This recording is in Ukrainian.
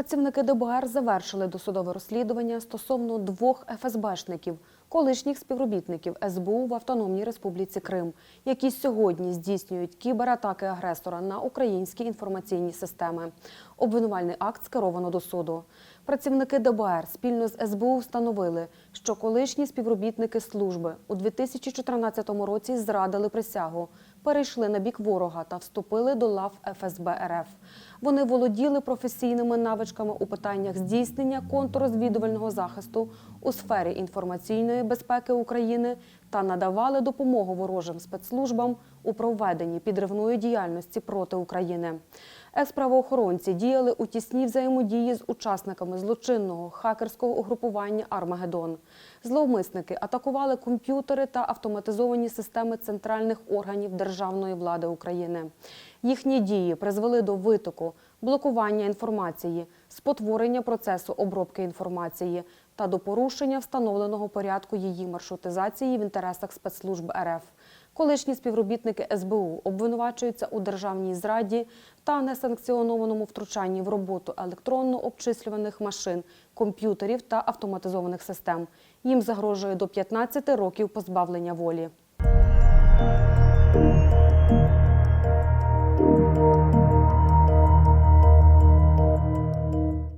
Працівники ДБР завершили досудове розслідування стосовно двох ФСБшників, колишніх співробітників СБУ в Автономній Республіці Крим, які сьогодні здійснюють кібератаки агресора на українські інформаційні системи. Обвинувальний акт скеровано до суду. Працівники ДБР спільно з СБУ встановили, що колишні співробітники служби у 2014 році зрадили присягу, перейшли на бік ворога та вступили до лав ФСБ РФ. Вони володіли професійними навичками у питаннях здійснення контррозвідувального захисту у сфері інформаційної безпеки України та надавали допомогу ворожим спецслужбам у проведенні підривної діяльності проти України. Екс-правоохоронці діяли у тісній взаємодії з учасниками злочинного хакерського угрупування Армагеддон. Зловмисники атакували комп'ютери та автоматизовані системи центральних органів державної влади України. Їхні дії призвели до витоку, блокування інформації, спотворення процесу обробки інформації та до порушення встановленого порядку її маршрутизації в інтересах спецслужб РФ. Колишні співробітники СБУ обвинувачуються у державній зраді та несанкціонованому втручанні в роботу електронно-обчислюваних машин, комп'ютерів та автоматизованих систем. Їм загрожує до 15 років позбавлення волі.